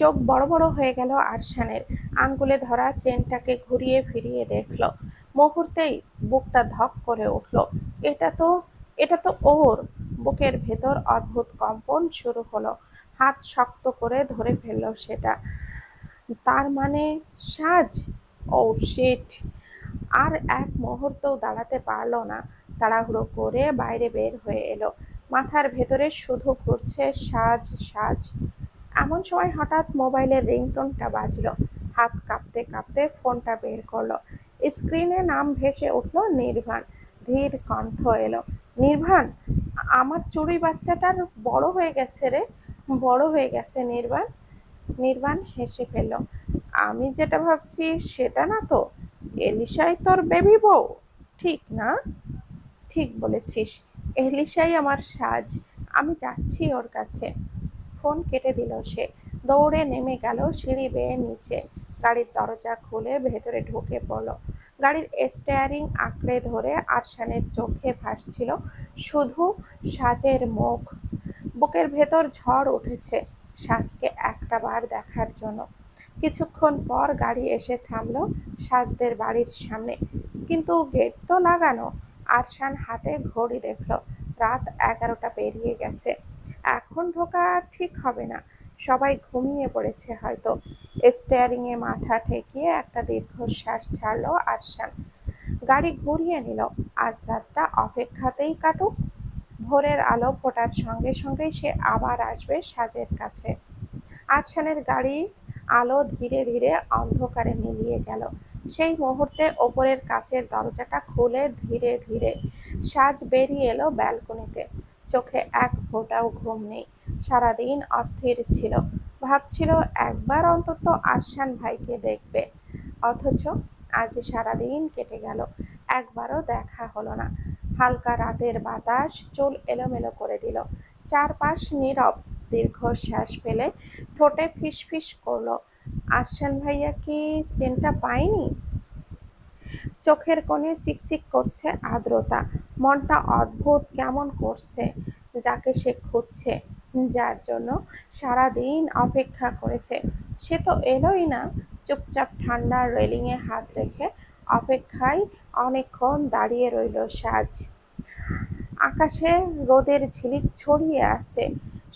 চোখ বড় বড় হয়ে গেল আরশানের। আঙ্গুলে ধরা চেনটাকে ঘুরিয়ে ফিরিয়ে দেখল। মুহূর্তেই বুকটা ধক করে উঠল। এটা তো এটা তো ওর। বুকের ভেতর অদ্ভুত কম্পন শুরু হলো। হাত শক্ত করে ধরে ফেলল সেটা। তার মানে সাজ? ও শিট। আর এক মুহূর্তও দাঁড়াতে পারল না। তাড়াহুড়ো করে বাইরে বের হয়ে এলো। মাথার ভেতরে শুধু ঘুরছে সাজ সাজ। এমন সময় হঠাৎ মোবাইলের রিংটোনটা বাজলো। হাত কাঁপতে কাঁপতে ফোনটা বের করল। স্ক্রিনে নাম ভেসে উঠল নির্বাণ ধীর কণ্ঠ এলো নির্বাণ আমার চুড়ি বাচ্চাটার বড় হয়ে গেছে রে, বড় হয়ে গেছে নির্বাণ নির্বাণ হেসে ফেলল, আমি যেটা ভাবছি সেটা না তো, এলিশাই তোর বেবি বউ? ঠিক না? ঠিক বলেছিস, এলিশাই আমার সাজ, আমি যাচ্ছি ওর কাছে। ফোন কেটে দিল সে। দৌড়ে নেমে গেল সিঁড়ি বেয়ে নিচে। গাড়ির দরজা খুলে ভেতরে ঢুকে পড়ল। গাড়ির স্টিয়ারিং আঁকড়ে ধরে আরশানের চোখে ভাসছিল শুধু সাজের মুখ। বুকের ভেতর ঝড় উঠেছে শ্বাসকে একটা বার দেখার জন্য। কিছুক্ষণ পর গাড়ি এসে থামলো সাজদের বাড়ির সামনে। কিন্তু গেট তো লাগানো, আরশান হাতে ঘড়ি দেখল, রাত এগারোটা পেরিয়ে গেছে। এখন ঢোকা ঠিক হবে না। সবাই ঘুমিয়ে পড়েছে হয়তো। স্টিয়ারিংয়ে মাথা ঠেকিয়ে একটা দীর্ঘশ্বাস ছাড়লো আরশান। গাড়ি ঘুরিয়ে নিল। আজ রাতটা অপেক্ষাতেই কাটুক। ভোরের আলো ফোটার সঙ্গে সঙ্গেই সে আবার আসবে সাজের কাছে। আরশানের গাড়ি আলো ধীরে ধীরে অন্ধকারে মিলিয়ে গেল। সেই মুহূর্তে ওপরের কাচের দরজাটা খুলে ধীরে ধীরে সাজ বেরিয়ে এলো ব্যালকনিতে। চোখে এক ফোঁটাও ঘুম নেই। সারাদিন অস্থির ছিল। ভাবছিল একবার অন্তত আরশান ভাইকে দেখবে। অথচ আজ সারাদিন কেটে গেল। একবারও দেখা হলো না। হালকা রাতের বাতাস চুল এলোমেলো করে দিল। চারপাশ নীরব। দীর্ঘশ্বাস ফেলে ঠোঁটে ফিসফিস করল আরশান ভাইয়া কি চেনটা পায়নি? চোখের কোণে চিকচিক করছে আর্দ্রতা। মনটা অদ্ভুত কেমন করছে, যাকে সে খুঁজছে, যার জন্য সারা দিন অপেক্ষা করেছে। সে তো এলোই না, চুপচাপ ঠান্ডা রেলিংয়ে হাত রেখে অপেক্ষায় অনেকক্ষণ দাঁড়িয়ে রইল সাজ। আকাশে রোদের ঝিলিক ছড়িয়ে আসছে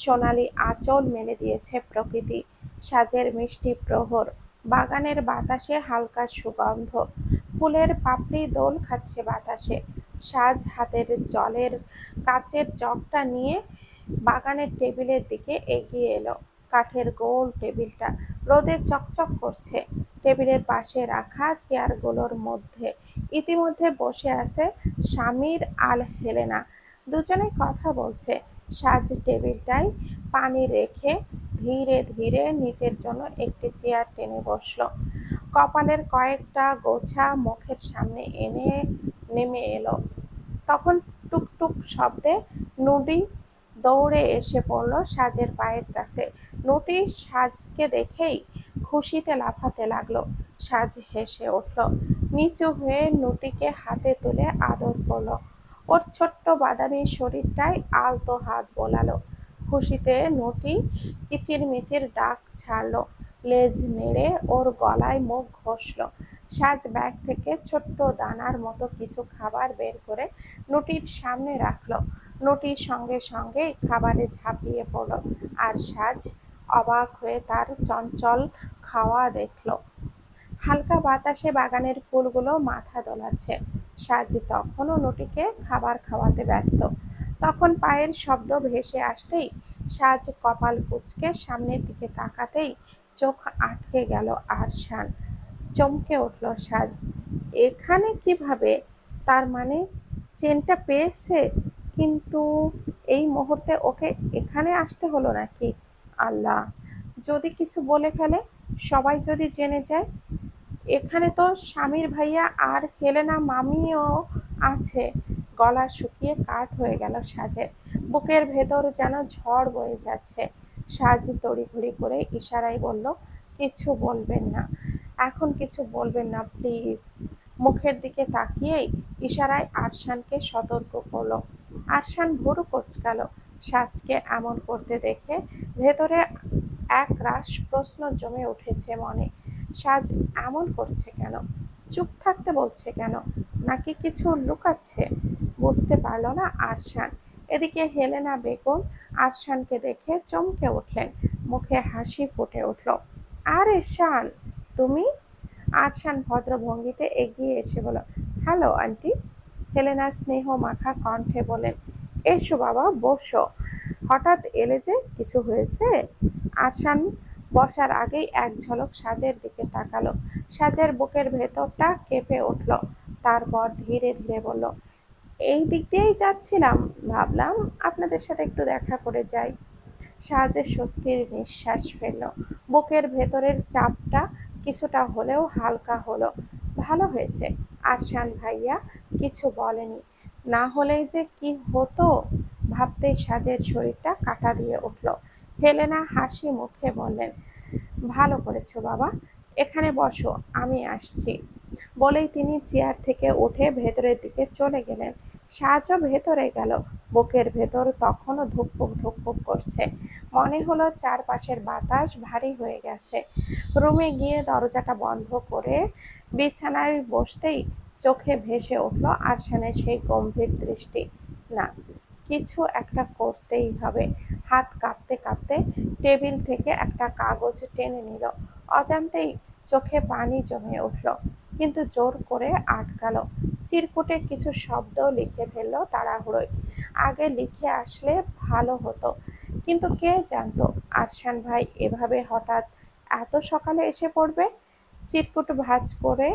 সোনালি আঁচল মেলে দিয়েছে প্রকৃতি। সাজের মিষ্টি প্রহর, বাগানের বাতাসে হালকা সুগন্ধ, ফুলের পাপড়ি দোল খাচ্ছে বাতাসে। সাজ হাতের জলের কাচের জগটা নিয়ে বাগানের টেবিলের দিকে এগিয়ে এলো। কাঠের গোল টেবিলটা রোদে চকচক করছে। টেবিলের পাশে রাখা চেয়ারগুলোর মধ্যে ইতিমধ্যে বসে আছে স্বামীর আল হেলেনা। দুজনে কথা বলছে। সাজ টেবিলটায় পানি রেখে ধীরে ধীরে নিজের জন্য একটি চেয়ার টেনে বসল। কপালের কয়েকটা গোছা মুখের সামনে এনে নেমে এলো। তখন টুকটুক শব্দে নুডি দৌড়ে এসে পড়ল সাজের পায়ের কাছে। নুটি সাজকে দেখেই খুশিতে লাফাতে লাগল। সাজ হেসে উঠল, নিচু হয়ে নুটিকে হাতে তুলে আদর করল। ওর ছোট্ট বাদামি শরীরটাই আলতো হাত বোলালো। খুশিতে নটি কিচিরমিচির ডাক ছাড়লো। লেজ নেড়ে ওর গলায় মুখ ঘষল। সাজ ব্যাগ থেকে ছোট্ট দানার মতো কিছু খাবার বের করে নটির সামনে রাখল। নটির সঙ্গে সঙ্গে খাবারে ঝাঁপিয়ে পড়ল আর সাজ অবাক হয়ে তার চঞ্চল খাওয়া দেখল। হালকা বাতাসে বাগানের ফুলগুলো মাথা দোলাচ্ছে। সাজ তখনও নটিকে খাবার খাওয়াতে ব্যস্ত। তখন পায়ের শব্দ ভেসে আসতেই সাজ কপাল কুচকে সামনের দিকে তাকাতেই চোখ আটকে গেল আর আরশান। চমকে উঠল সাজ। এখানে কীভাবে? তার মানে চেনটা পেয়েছে? কিন্তু এই মুহূর্তে ওকে এখানে আসতে হলো নাকি? আল্লাহ, যদি কিছু বলে ফেলে, সবাই যদি জেনে যায়। এখানে তো স্বামীর ভাইয়া আর হেলেনা মামিও আছে। গলা শুকিয়ে কাঠ হয়ে গেল সাজের। বুকের ভেতর যেন ঝড় বয়ে যাচ্ছে। সাজ তড়িঘড়ি করে ইশারায় বলল, কিছু বলবেন না। এখন কিছু বলবেন না প্লিজ মুখের দিকে তাকিয়েই ইশারায় আরশানকে সতর্ক করল। আরশান ভুরু কোচকাল। সাজকে এমন করতে দেখে ভেতরে এক রাশ প্রশ্ন জমে উঠেছে মনে। সাজ এমন করছে কেন? চুপ থাকতে বলছে কেন? নাকি কিছু লুকাচ্ছে? বুঝতে পারল না আরশান। এদিকে হেলেনা বেগম আরশানকে দেখে চমকে উঠলেন। মুখে হাসি ফুটে উঠল। আরে শান! তুমি আরশান ভদ্রভঙ্গিতে এগিয়ে এসে বলো, হ্যালো, আন্টি। হেলেনা স্নেহ মাখা কণ্ঠে বলেন এসো বাবা, বসো। হঠাৎ এলে যে কিছু হয়েছে? আরশান বসার আগেই এক ঝলক সাজের দিকে তাকালো। সাজের বুকের ভেতরটা কেঁপে উঠল। তারপর ধীরে ধীরে বলল, এই দিক দিয়েই যাচ্ছিলাম। ভাবলাম আপনাদের সাথে একটু দেখা করে যাই। সাজের স্বস্তির নিঃশ্বাস ফেলল। বুকের ভেতরের চাপটা কিছুটা হলেও হালকা হলো। ভালো হয়েছে। আরশান ভাইয়া কিছু বলেনি। না হলেই যে কি হতো? ভাবতেই সাজের শরীরটা কাটা দিয়ে উঠল। হেলেনা হাসি মুখে বললেন, ভালো করেছ বাবা। এখানে বসো, আমি আসছি। বলেই তিনি চেয়ার থেকে উঠে ভেতরের দিকে চলে গেলেন। সাজও ভেতরে গেল। বুকের ভেতর তখনও ধুকপুক ধুকপুক করছে। মনে হলো চারপাশের বাতাস ভারী হয়ে গেছে। রুমে গিয়ে দরজাটা বন্ধ করে বিছানায় বসতেই চোখে ভেসে উঠল আরশানের সেই গম্ভীর দৃষ্টি। না, কিছু একটা করতেই হবে। হাত কাঁপতে কাঁপতে টেবিল থেকে একটা কাগজ টেনে নিল। অজান্তেই চোখে পানি জমে উঠল। কিন্তু জোর করে আটকালো। চিরকুটে কিছু শব্দ লিখে ফেলল তাড়াহুড়োয়। আগে লিখে আসলে ভালো হতো, কিন্তু কে জানতো? আরশান ভাই, এভাবে হঠাৎ এত সকালে এসে পড়বে? চিরকুট ভাঁজ করে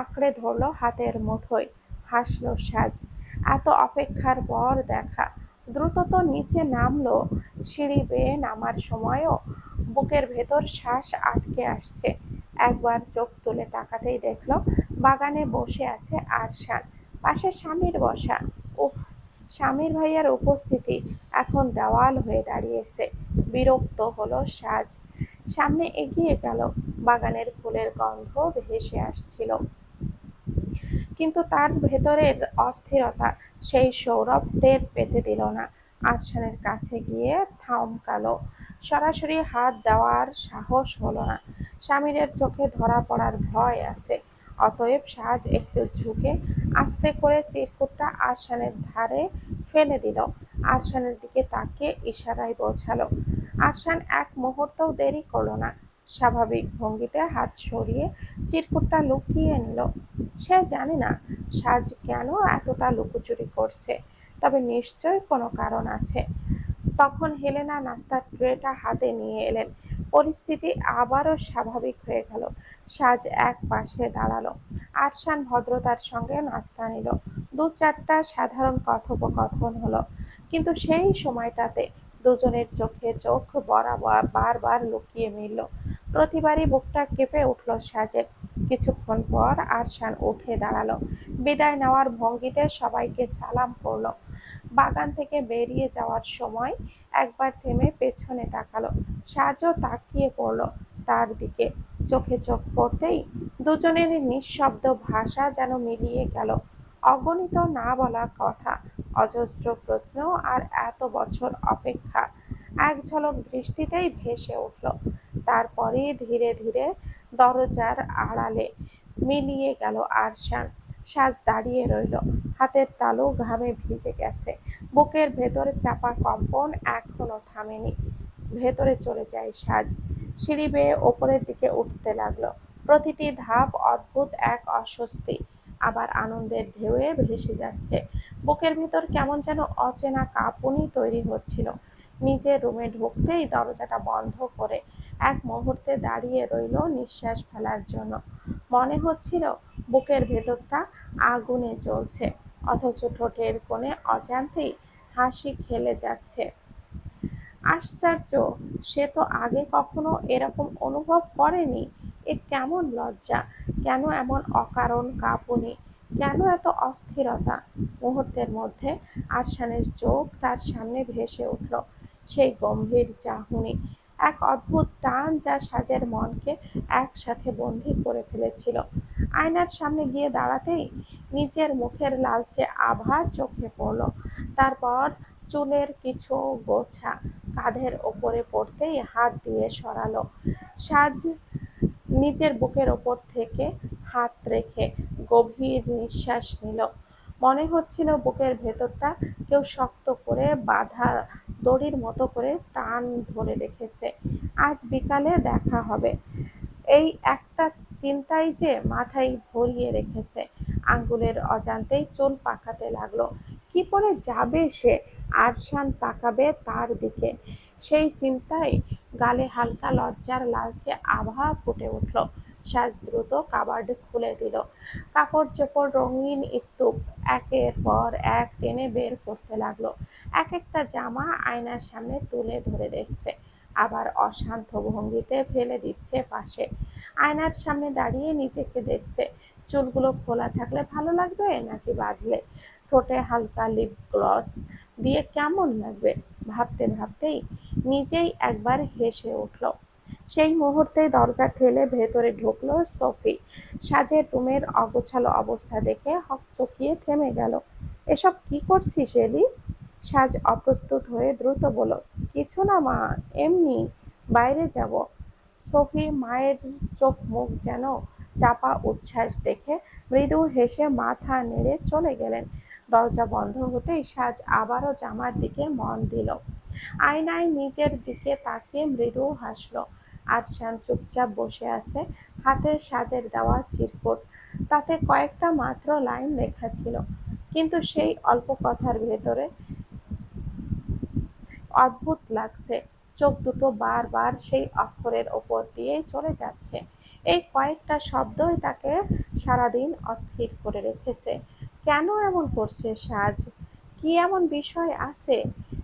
আঁকড়ে ধরলো হাতের মুঠোয়। হাসলো সাজ। এত অপেক্ষার পর দেখা। দ্রুত তো নিচে নামলো, সিঁড়ি বেয়ে নামার সময়ও। বুকের ভেতর শ্বাস আটকে আসছে। একবার চোখ তুলে তাকাতেই দেখল, বাগানে বসে আছে আরশান। পাশে স্বামীর বসা। উফ, স্বামীর ভাইয়ার উপস্থিতি এখন দেওয়াল হয়ে দাঁড়িয়েছে। বিরক্ত হলো সাজ। সামনে এগিয়ে গেল। বাগানের ফুলের গন্ধ ভেসে আসছিল। কিন্তু তার ভেতরের অস্থিরতা সেই সৌরভ টের পেতে দিল না। আরশানের কাছে গিয়ে থামকালো। সরাসরি হাত দেওয়ার সাহস হলো না। স্বামীরের চোখে ধরা পড়ার ভয় আছে। অতএব সাজ একটু ঝুঁকে আস্তে করে চিরকুটটা আরশানের ধারে ফেলে দিল। আরশানের দিকে তাকে ইশারায় বোঝালো, আরশান এক মুহূর্তও দেরি করল না। স্বাভাবিক ভঙ্গিতে হাত সরিয়ে চিরকুটটা লুকিয়ে নিল। সে জানে না সাজ কেন এতটা লুকোচুরি করছে, তবে নিশ্চয় কোনো কারণ আছে। তখন হেলেনা নাস্তার ট্রেটা হাতে নিয়ে এলেন। পরিস্থিতি আবারও স্বাভাবিক হয়ে গেল। সাজ এক পাশে দাঁড়াল। আরশান ভদ্রতার সঙ্গে নাস্তা নিল। দু চারটা সাধারণ কথোপকথন হলো। কিন্তু সেই সময়টাতে দুজনের চোখে চোখ বরাবর বারবার লুকিয়ে মিলল। প্রতিবারই বুকটা কেঁপে উঠল সাজের। কিছুক্ষণ পর আরশান উঠে দাঁড়াল। বিদায় নেওয়ার ভঙ্গিতে সবাইকে সালাম করল। বাগান থেকে বেরিয়ে যাওয়ার সময় একবার থেমে পেছনে তাকালো। সাজও তাকিয়ে পড়ল তার দিকে। চোখে চোখ পড়তেই দুজনের নিঃশব্দ ভাষা যেন মিলিয়ে গেল। অগণিত না বলা কথা, অজস্র প্রশ্ন আর এত বছর অপেক্ষা এক ঝলক দৃষ্টিতেই ভেসে উঠল। তারপরেই ধীরে ধীরে দরজার আড়ালে মিলিয়ে গেল আরশান। সাজ দাঁড়িয়ে রইল। হাতের তালু ঘামে ভিজে গেছে। বুকের ভেতর চাপা কম্পন এখনও থামেনি। ভেতরে চলে যায় সাজ। সিঁড়ি বেয়ে ওপরের দিকে উঠতে লাগল। প্রতিটি ধাপ অদ্ভুত এক অস্বস্তি। আবার আনন্দের ঢেউয়ে ভেসে যাচ্ছে। বুকের ভিতর কেমন যেন অচেনা কাঁপুনি তৈরি হচ্ছিল। নিজের রুমে ঢুকতেই দরজাটা বন্ধ করে এক মুহূর্তে দাঁড়িয়ে রইল নিঃশ্বাস ফেলার জন্য। মনে হচ্ছিল বুকের ভেতরটা আগুনে জ্বলছে, অথচ ঠোঁটের কোণে অজান্তেই হাসি খেলে যাচ্ছে। আশ্চর্য, সে তো আগে কখনো এরকম অনুভব করেনি। এ কেমন লজ্জা, কেন এমন অকারণ কাঁপুনি, কেন এত অস্থিরতা? মুহূর্তের মধ্যে আরশানের চোখ তার সামনে ভেসে উঠল, সেই গম্ভীর চাহনি এক অদ্ভুত টান যা সাজের মনকে একসাথে বন্দী করে ফেলেছিল। আয়নার সামনে গিয়ে দাঁড়াতেই নিজের মুখের লালচে আভা চোখে পড়ল। তারপর চুলের কিছু গোছা কাঁধের ওপরে পড়তেই হাত দিয়ে সরালো। সাজ নিজের বুকের ওপর থেকে হাত রেখে গভীর নিঃশ্বাস নিল। মনে হচ্ছিল বুকের ভেতরটা কেউ শক্ত করে বাঁধা দড়ির মতো করে টান ধরে রেখেছে। আজ বিকালে দেখা হবে। এই একটা চিন্তাই যে মাথায় ভরিয়ে রেখেছে। আঙ্গুলের অজান্তেই চুল পাকাতে লাগল। কি করে যাবে সে? আরশান তাকাবে তার দিকে। সেই চিন্তায় গালে হালকা লজ্জার লালচে আভা ফুটে উঠল। সাজ দ্রুত কাবার্ড খুলে দিল। কাপড় চোপড় রঙিন স্তূপ একের পর এক টেনে বের করতে লাগল। এক একটা জামা আয়নার সামনে তুলে ধরে দেখছে আবার অশান্ত ভঙ্গিতে ফেলে দিচ্ছে পাশে। আয়নার সামনে দাঁড়িয়ে নিজেকে দেখছে। চুলগুলো খোলা থাকলে ভালো লাগবে নাকি বাঁধলে? ঠোঁটে হালকা লিপ গ্লস দিয়ে কেমন লাগবে? ভাবতে ভাবতেই নিজেই একবার হেসে উঠল। সেই মুহূর্তে দরজা ঠেলে ভেতরে ঢুকলো সফি। সাজের রুমের অগোছালো অবস্থা দেখে হক চকিয়ে থেমে গেল। এসব কি করছিস, এলি? সাজ অপ্রস্তুত হয়ে দ্রুত বলল, কিছু না মা, এমনি বাইরে যাব। সফি মায়ের চোখ মুখ যেন চাপা উচ্ছ্বাস দেখে মৃদু হেসে মাথা নেড়ে চলে গেলেন। দরজা বন্ধ হতেই সাজ আবারও জামার দিকে মন দিল। আয়নায় নিজের দিকে তাকিয়ে মৃদু হাসলো। আরশান চুপচাপ বসে আছে, হাতে সাজের দেওয়া চিরকুট, তাতে কয়েকটা মাত্র লাইন লেখা ছিল। কিন্তু সেই অল্প কথার ভেতরে অদ্ভুত লাগছে। চোখ দুটো বারবার সেই অক্ষরের ওপর দিয়েই চলে যাচ্ছে। এই কয়েকটা শব্দই তাকে সারাদিন অস্থির করে রেখেছে। কেন এমন করছে সাজ? কি এমন বিষয় আছে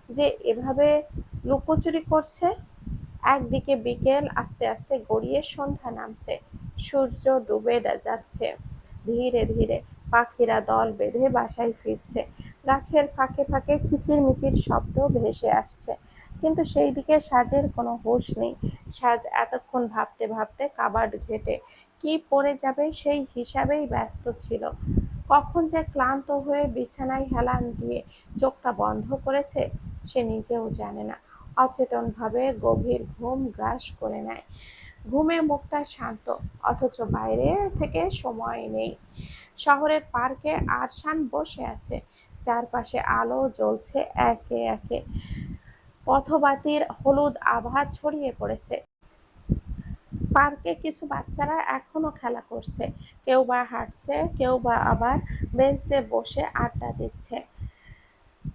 যে এভাবে লুকোচুরি করছে? একদিকে বিকেল আস্তে আস্তে গড়িয়ে সন্ধ্যা নামছে। সূর্য ডুবে যাচ্ছে। ধীরে ধীরে পাখিরা দল বেঁধে বাসায় ফিরছে। গাছের ফাঁকে ফাঁকে কিচিরমিচির শব্দ ভেসে আসছে। কিন্তু সেই দিকে সাজের কোনো হুঁশ নেই। সাজ এতক্ষণ ভাবতে ভাবতে কাবার্ড ঘেটে কি পড়ে যাবে সেই হিসাবেই ব্যস্ত ছিল। কখন যে ক্লান্ত হয়ে বিছানায় হেলান দিয়ে চোখটা বন্ধ করেছে সে নিজেও জানে না। অচেতনভাবে গভীর ঘুম গ্রাস করে নেয়। ঘুমে মুখটা শান্ত, অথচ বাইরে থেকে সময় নেই। শহরের পার্কে আরশান বসে আছে, চারপাশে আলো জ্বলছে একে একে। পথবাতির হলুদ আভা ছড়িয়ে পড়েছে। পার্কে কিছু বাচ্চারা এখনও খেলা করছে। কেউ বা হাঁটছে, কেউ বা আবার বেঞ্চে বসে আড্ডা দিচ্ছে।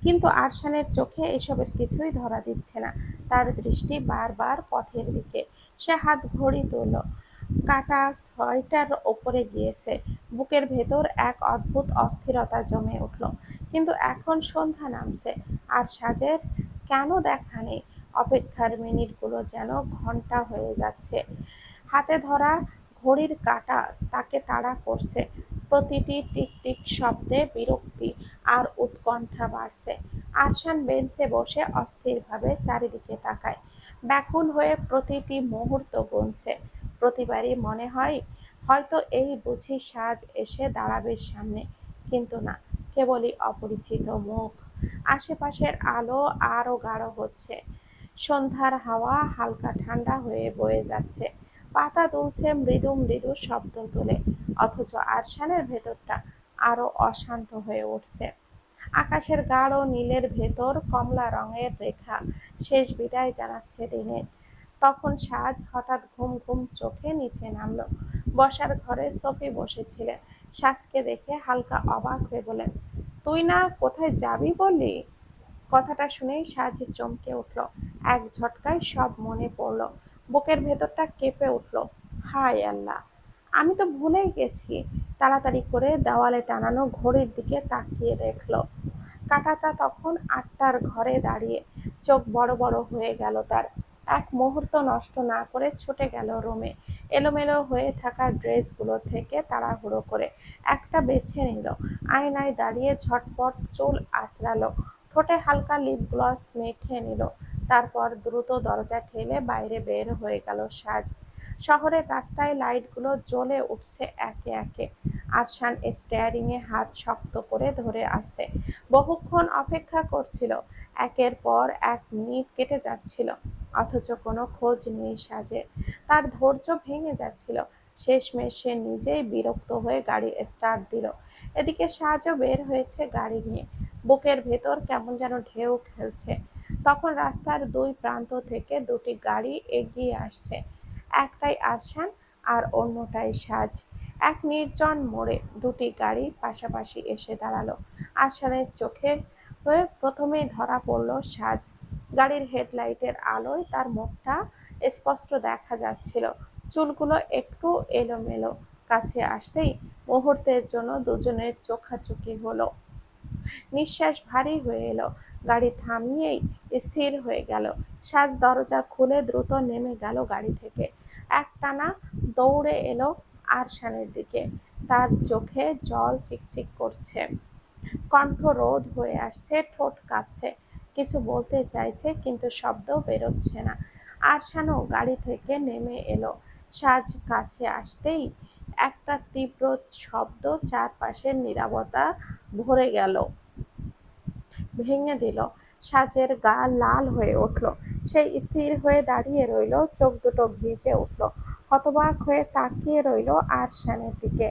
কিন্তু আরশানের চোখে এসবের কিছুই ধরা দিচ্ছে না। তার দৃষ্টি বারবার পথের দিকে। সে হাত ঘড়ি তুলল কাটা ছয়টার ওপরে গিয়েছে। বুকের ভেতর এক অদ্ভুত অস্থিরতা জমে উঠল। কিন্তু এখন সন্ধ্যা নামছে। আর সাজের কেন দেখা নেই? অপেক্ষার মিনিটগুলো যেন ঘণ্টা হয়ে যাচ্ছে। হাতে ধরা ঘড়ির কাঁটা তাকে তাড়া করছে। প্রতিটি টিক টিক শব্দে বিরক্তি। আর উৎকণ্ঠা বাড়ছে। আরশান বেঞ্চে বসে অস্থিরভাবে চারিদিকে তাকায়। ব্যাকুল হয়ে প্রতিটি মুহূর্ত গুনছে। প্রতিবারই মনে হয়, হয়তো এই বুঝি সাজ এসে দাঁড়াবে সামনে, কিন্তু না, কেবলই অপরিচিত মুখ। আশেপাশের আলো আরও গাঢ় হচ্ছে। সন্ধ্যার হাওয়া হালকা ঠান্ডা হয়ে বয়ে যাচ্ছে। পাতা দুলছে মৃদু মৃদু শব্দ তোলে, অথচ আরশানের ভেতরটা আরও অশান্ত হয়ে উঠছে। আকাশের গাঢ় নীলের ভেতর কমলা রঙের রেখা। শেষ বিদায় জানাচ্ছে দিনের তখন সাজ হঠাৎ ঘুম ঘুম চোখে নিচে নামলো। বসার ঘরে সফি বসেছিলেন সাজকে দেখে হালকা অবাক হয়ে বলেন তুই না কোথায় যাবি বললি? কথাটা শুনেই সাজ চমকে উঠল। এক ঝটকায় সব মনে পড়ল। বুকের ভেতরটা কেঁপে উঠল। হায় আল্লাহ! আমি তো ভুলেই গেছি। তাড়াতাড়ি করে দেওয়ালে টানানো ঘড়ির দিকে তাকিয়ে দেখল। কাটাটা তখন আটটার ঘরে দাঁড়িয়ে চোখ বড় বড় হয়ে গেল তার। এক মুহূর্ত নষ্ট না করে ছুটে গেল রুমে। এলোমেলো হয়ে থাকা ড্রেসগুলো থেকে তাড়াহুড়ো করে একটা বেছে নিল। আয়নায় দাঁড়িয়ে ঝটপট চুল আঁচড়ালো। ঠোঁটে হালকা লিপ গ্লস মেখে নিল। তারপর দ্রুত দরজা ঠেলে বাইরে বের হয়ে গেল সাজ। শহরের রাস্তায় লাইটগুলো জ্বলে উঠছে একে একে। আরশান স্টেয়ারিংয়ে হাত শক্ত করে ধরে আছে। বহুক্ষণ অপেক্ষা করছিল। একের পর এক মিনিট কেটে যাচ্ছিল। অথচ কোনো খোঁজ নেই সাজের। তার ধৈর্য ভেঙে যাচ্ছিল। শেষমেশ সে নিজেই বিরক্ত হয়ে গাড়ি স্টার্ট দিল। এদিকে সাজও বের হয়েছে গাড়ি নিয়ে। বুকের ভেতর কেমন যেন ঢেউ খেলছে। তখন রাস্তার দুই প্রান্ত থেকে দুটি গাড়ি এগিয়ে আসছে। একটাই আরশান আর অন্যটাই সাজ। এক নির্জন মোড়ে দুটি গাড়ি পাশাপাশি এসে দাঁড়াল। আরশানের চোখে হয়ে প্রথমেই ধরা পড়ল সাজ। গাড়ির হেডলাইটের আলোয় তার মুখটা স্পষ্ট দেখা যাচ্ছিল। চুলগুলো একটু এলোমেলো। কাছে আসতেই মুহূর্তের জন্য দুজনের চোখাচুকি হলো। নিঃশ্বাস ভারী হয়ে এলো। গাড়ি থামিয়েই স্থির হয়ে গেল। সাজ দরজা খুলে দ্রুত নেমে গেল গাড়ি থেকে। একটানা দৌড়ে এলো আরশানের দিকে। তার চোখে জল চিকচিক করছে। কণ্ঠ রোধ হয়ে আসছে, ঠোঁট কাঁপছে। কিছু বলতে চাইছে কিন্তু শব্দ বেরোচ্ছে না। আরশানও গাড়ি থেকে নেমে এলো। সাজ কাছে আসতেই একটা তীব্র শব্দ চারপাশের নীরবতা ভরে গেল। ভেঙে দিল। সাজের গা লাল হয়ে উঠল। সেই স্থির হয়ে দাঁড়িয়ে রইল, চোখ দুটো ভিজে উঠল। হতবাক হয়ে তাকিয়ে রইল আরশানের দিকে।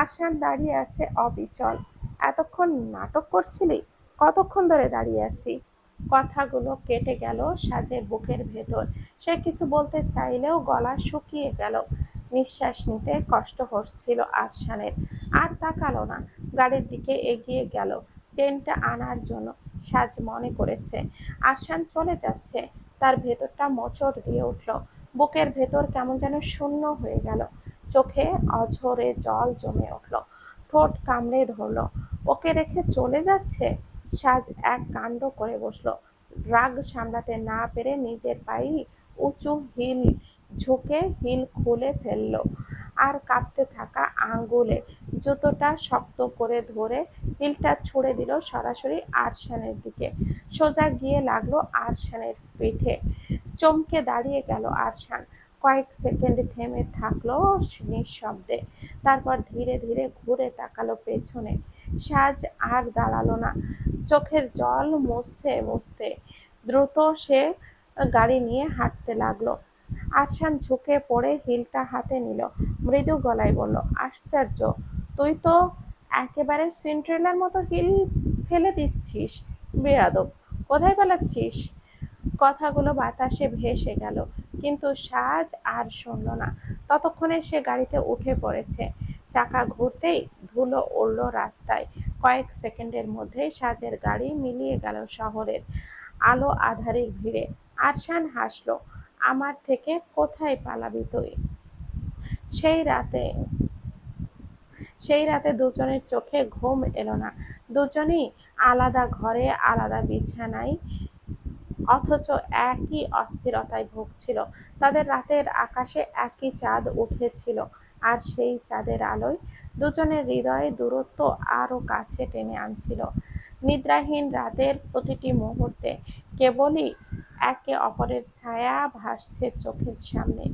আরশান দাঁড়িয়ে আছে অবিচল। এতক্ষণ নাটক করছিলি? কতক্ষণ ধরে দাঁড়িয়ে আছি? কথাগুলো কেটে গেল সাজের বুকের ভেতর। সে কিছু বলতে চাইলেও গলা শুকিয়ে গেল। নিঃশ্বাস নিতে কষ্ট হচ্ছিল আরশানের। আর তাকালো না। গাড়ির দিকে এগিয়ে গেল। চেনটা আনার জন্য সাজ মনে করেছে। আরশান চলে যাচ্ছে। তার ভেতরটা মোচড় দিয়ে উঠল। বুকের ভেতর কেমন যেন শূন্য হয়ে গেল। চোখে অঝরে জল জমে উঠল। ঠোঁট কামড়ে ধরল। ওকে রেখে চলে যাচ্ছে? সাজ এক কাণ্ড করে বসল। রাগ সামলাতে না পেরে নিজের পায়ে উঁচু হিল ঝুঁকে হিল খুলে ফেলল। আর কাঁপতে থাকা আঙ্গুলে জুতোটা শক্ত করে ধরে হিলটা ছুঁড়ে দিল সরাসরি আরশানের দিকে। সোজা গিয়ে লাগল আরশানের পিঠে। চমকে দাঁড়িয়ে গেল আরশান। কয়েক সেকেন্ড থেমে থাকল নিঃশব্দে। তারপর ধীরে ধীরে ঘুরে তাকালো পেছনে। সাজ আর দাঁড়াল না। চোখের জল মুছতে মুছতে দ্রুত সে গাড়ি নিয়ে হাঁটতে লাগল। আরশান ঝুঁকে পড়ে হিলটা হাতে নিল। মৃদু গলায় বলল, আশ্চর্য, তুই তো একেবারে সিন্ড্রেলার মতো হিল ফেলে দিচ্ছিস। বেয়াদব, কোথায় পালাচ্ছিস? কথাগুলো বাতাসে ভেসে গেল, কিন্তু সাজ আর শুনল না। ততক্ষণে সে গাড়িতে উঠে পড়েছে। চাকা ঘুরতেই ধুলো উড়ল রাস্তায়। কয়েক সেকেন্ডের মধ্যেই সাজের গাড়ি মিলিয়ে গেল শহরের আলো আধারের ভিড়ে। আরশান হাসলো আমার থেকে কোথায় পালাবি তুই? সেই রাতে সেই রাতে দুজনের চোখে ঘুম এলো না। দুজনেই আলাদা ঘরে, আলাদা বিছানায়, অথচ একই অস্থিরতায় ভুগছিল। তাদের রাতের আকাশে একই চাঁদ উঠেছিল আর সেই চাঁদের আলোয় দুজনের হৃদয়ে দূরত্ব আরও কাছে টেনে আনছিল। নিদ্রাহীন রাতের প্রতিটি মুহূর্তে কেবলই একে অপরের ছায়া ভাসছে চোখের সামনে।